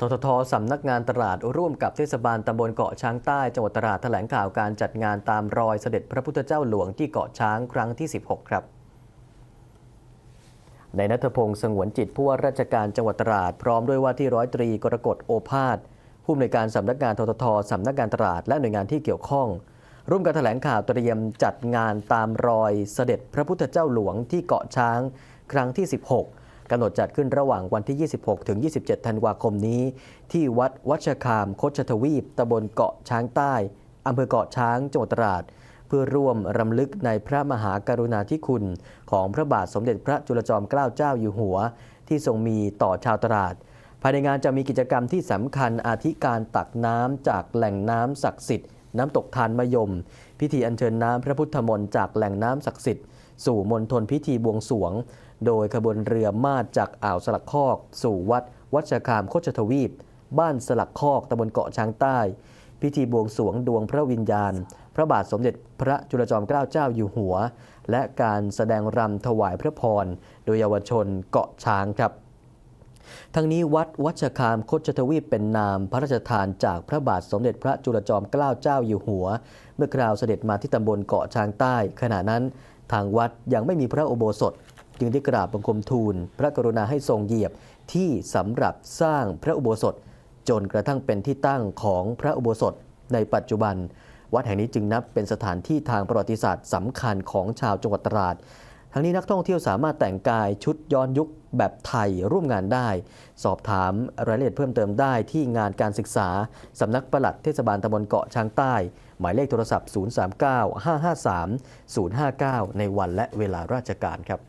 ทททสำนักงานตลาดร่วมกับเทศบาลตำบลเกาะช้างใต้จังหวัดตราดแถลงข่าวการจัดงานตามรอยเสด็จพระพุทธเจ้าหลวงที่เกาะช้างครั้งที่ 16 ครับในนัทพงศ์สงวนจิตผู้ว่าราชการจังหวัดตราดพร้อมด้วยว่าที่ร้อยตรีกรกฎโอภาสผู้อำนวยการสำนักงานทททสำนักงานตลาดและหน่วยงานที่เกี่ยวข้อง ร่วมกันแถลงข่าวเตรียมจัดงานตามรอยเสด็จพระพุทธเจ้าหลวงที่เกาะช้าง ครั้งที่ 16 กำหนดจัดขึ้นระหว่างวันที่ 26 ถึง 27 ธันวาคมนี้ ที่วัดวัชคาม โคชทวีปตำบลเกาะช้างใต้อำเภอเกาะช้างจังหวัดตราด เพื่อร่วมรำลึกในพระมหากรุณาธิคุณ ของพระบาทสมเด็จพระจุลจอมเกล้าเจ้าอยู่หัว ที่ทรงมีต่อชาวตราด ภายในงานจะมีกิจกรรมที่สำคัญอาทิการตักน้ำจากแหล่งน้ำศักดิ์สิทธิ์น้ำตกทานมะยม พิธีอัญเชิญน้ำพระพุทธมนต์จากแหล่งน้ำศักดิ์สิทธิ์ สู่มณฑลพิธีบวงสวง โดยขบวนเรือมาดจากอ่าวสลักคอก สู่วัด วัชคามโคชทวีป บ้านสลักคอกตำบลเกาะช้างใต้ พิธีบวงสวงดวงพระวิญญาณ พระบาทสมเด็จพระจุลจอมเกล้าเจ้าอยู่หัว และการแสดงรำถวายพระพร โดยเยาวชนเกาะช้างครับทั้งนี้วัดวัชคามโคชทวีปเป็นนามพระราชทานจากพระบาทสมเด็จพระจุลจอมเกล้าเจ้าอยู่หัว เมื่อคราวเสด็จมาที่ตำบลเกาะช้างใต้ ขณะนั้น ทางวัดยังไม่มีพระอุโบสถ จึงได้กราบบังคมทูล พระกรุณาให้ทรงเหยียบที่สำหรับสร้างพระอุโบสถ จนกระทั่งเป็นที่ตั้งของพระอุโบสถ ในปัจจุบัน วัดแห่งนี้จึงนับเป็นสถานที่ทางประวัติศาสตร์สำคัญของชาวจังหวัดตราด ทั้งนี้นักท่องเที่ยวสามารถแต่งกายชุดย้อนยุคแบบไทยร่วมงานได้ สอบถามรายละเอียดเพิ่มเติมได้ที่งานการศึกษา สำนักปลัดเทศบาลตำบลเกาะช้างใต้ หมายเลขโทรศัพท์ 039 553 059 ในวันและเวลาราชการครับ